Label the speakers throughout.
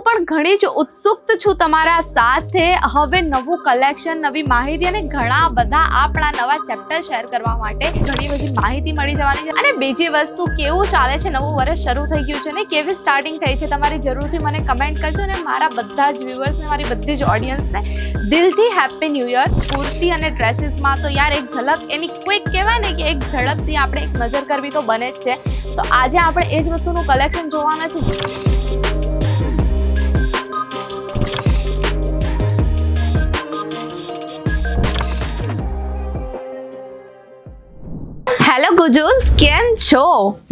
Speaker 1: હું પણ ઘણી જ ઉત્સુક છું તમારા સાથે. હવે નવું કલેક્શન નવી માહિતી અને ઘણા બધા આપણા નવા ચેપ્ટર શેર કરવા માટે ઘણી બધી માહિતી મળી જવાની છે. અને બીજી વસ્તુ, કેવું ચાલે છે નવું વર્ષ શરૂ થઈ ગયું છે ને? કેવી સ્ટાર્ટિંગ થઈ છે તમારી જરૂરથી મને કમેન્ટ કરજો અને મારા બધા જ વ્યુઅર્સને મારી બધી જ ઓડિયન્સને દિલથી હેપી ન્યૂ યર કુર્તી અને ડ્રેસીસમાં તો યાર એક ઝલક, એની ક્વિક કહેવાય ને કે એક ઝડપથી આપણે એક નજર કરવી તો બને જ છે. તો આજે આપણે એ જ વસ્તુનું કલેક્શન જોવાના છે. la ગુજુસ કેમ છો?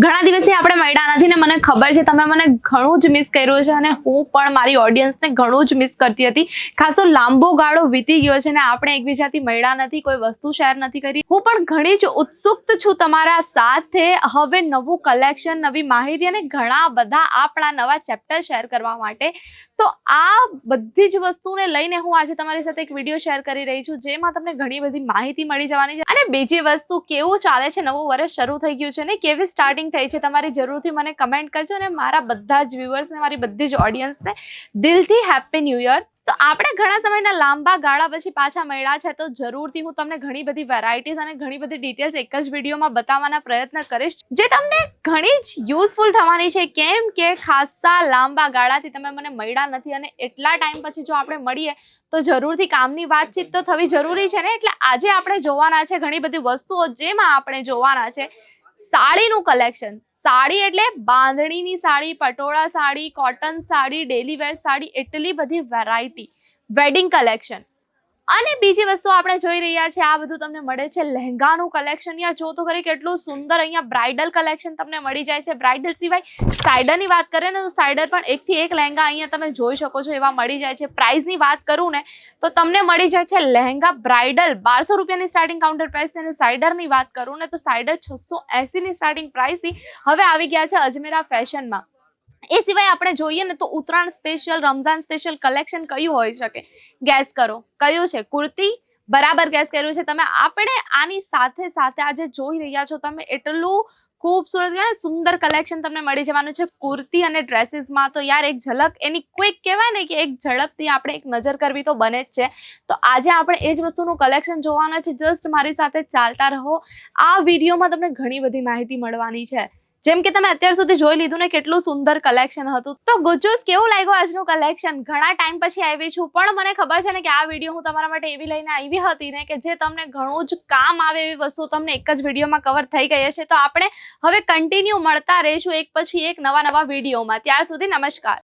Speaker 1: ઘણા દિવસથી આપણે મળ્યા નથી ને મને ખબર છે, તમે મને ઘણું જ મિસ કર્યું છે અને હું પણ મારી ઓડિયન્સને ઘણું જ મિસ કરતી હતી. ખાસો લાંબો ગાળો વીતી ગયો છે ને આપણે એકબીજાથી મળ્યા નથી, કોઈ વસ્તુ શેર નથી કરી. હું પણ ઘણી જ ઉત્સુક છું તમારા સાથે. હવે નવું કલેક્શન નવી માહિતી અને ઘણા બધા આપણા નવા ચેપ્ટર શેર કરવા માટે. તો આ બધી જ વસ્તુને લઈને હું આજે તમારી સાથે એક વીડિયો શેર કરી રહી છું, જેમાં તમને ઘણી બધી માહિતી મળી જવાની છે. અને બીજી વસ્તુ કેવું ચાલે છે નવું વર્ષ શરૂ થઈ ગયું છે ને, કેવી સ્ટાર્ટિંગ થઈ છે તમારી જરૂરથી મને કમેન્ટ કરજો અને મારા બધા જ વ્યુઅર્સને મારી બધી જ ઓડિયન્સને દિલથી હેપી ન્યૂ યર તો આપણે ઘણા સમયના લાંબા ગાળા પછી પાછા મળ્યા છે, તો જરૂરથી હું તમને ઘણી બધી વેરાયટીઝ અને ઘણી બધી ડિટેલ્સ એક જ વિડીયોમાં બતાવવાના પ્રયત્ન કરીશ. જે તમને ઘણી જ યુઝફુલ થવાની છે, કેમ કે ખાસા લાંબા ગાળાથી તમે મને મળ્યા નથી અને એટલા ટાઈમ પછી જો આપણે મળીએ, તો જરૂરથી કામની વાતચીત તો થવી જરૂરી છે ને? એટલે આજે આપણે જોવાના છે ઘણી બધી વસ્તુઓ, જેમાં આપણે જોવાના છે સાડીનું કલેક્શન સાડી એટલે બાંધણીની sari, patola sari cotton sari daily wear sari, એટલી બધી વેરાયટી વેડિંગ કલેક્શન અને બીજી વસ્તુ આપણે જોઈ રહ્યા છે આ બધું તમને મળે છે લહેંગાનું કલેક્શન યા જો તો ખરી કેટલું સુંદર અહીંયા બ્રાઇડલ કલેક્શન તમને મળી જાય છે. બ્રાઇડલ સિવાય સાઇડરની વાત કરીએ ને તો સાઇડર પણ એકથી એક લહેંગા અહીંયા તમે જોઈ શકો છો એવા મળી જાય છે. પ્રાઇસની વાત કરું ને, તો તમને મળી જાય છે લહેંગા બ્રાઇડલ બારસો રૂપિયાની સ્ટાર્ટિંગ કાઉન્ટર પ્રાઇસ અને સાઇડરની વાત કરું ને, તો સાઇડર છસો એસીની સ્ટાર્ટિંગ પ્રાઇસથી હવે આવી ગયા છે અજમેરા ફેશનમાં એ સિવાય આપણે જોઈએ ને તો Uttarayan special Ramzan special collection કયું હોઈ શકે? ગેસ કરો. કયું છે? કુર્તી? બરાબર ગેસ કર્યું છે. તમે આપણે આની સાથે સાથે આજે જોઈ રહ્યા છો, તમે એટલું ખૂબસૂરત સુંદર કલેક્શન તમને મળી જવાનું છે. કુર્તી અને ડ્રેસીસમાં તો યાર એક ઝલક, એની ક્વિક કહેવાય ને કે એક ઝડપથી આપણે એક નજર કરવી તો બને જ છે. તો આજે આપણે એ જ વસ્તુનું કલેક્શન જોવાના છે. જસ્ટ મારી સાથે ચાલતા રહો. આ વિડીયોમાં તમને ઘણી બધી માહિતી મળવાની છે. જેમ કે તમે અત્યાર સુધી જોઈ લીધું ને કેટલું સુંદર કલેક્શન હતું. તો ગુજ્જુસ કેવું લાગ્યું આજનું કલેક્શન ઘણા ટાઈમ પછી આવી છું, પણ મને ખબર છે ને કે આ વીડિયો હું તમારા માટે એવી લઈને આવી હતી ને કે જે તમને ઘણું જ કામ આવે એવી વસ્તુ તમને એક જ વિડીયોમાં કવર થઈ ગઈ હશે. તો આપણે હવે કન્ટિન્યુ મળતા રહીશું એક પછી એક નવા નવા વિડીયોમાં ત્યાર સુધી નમસ્કાર.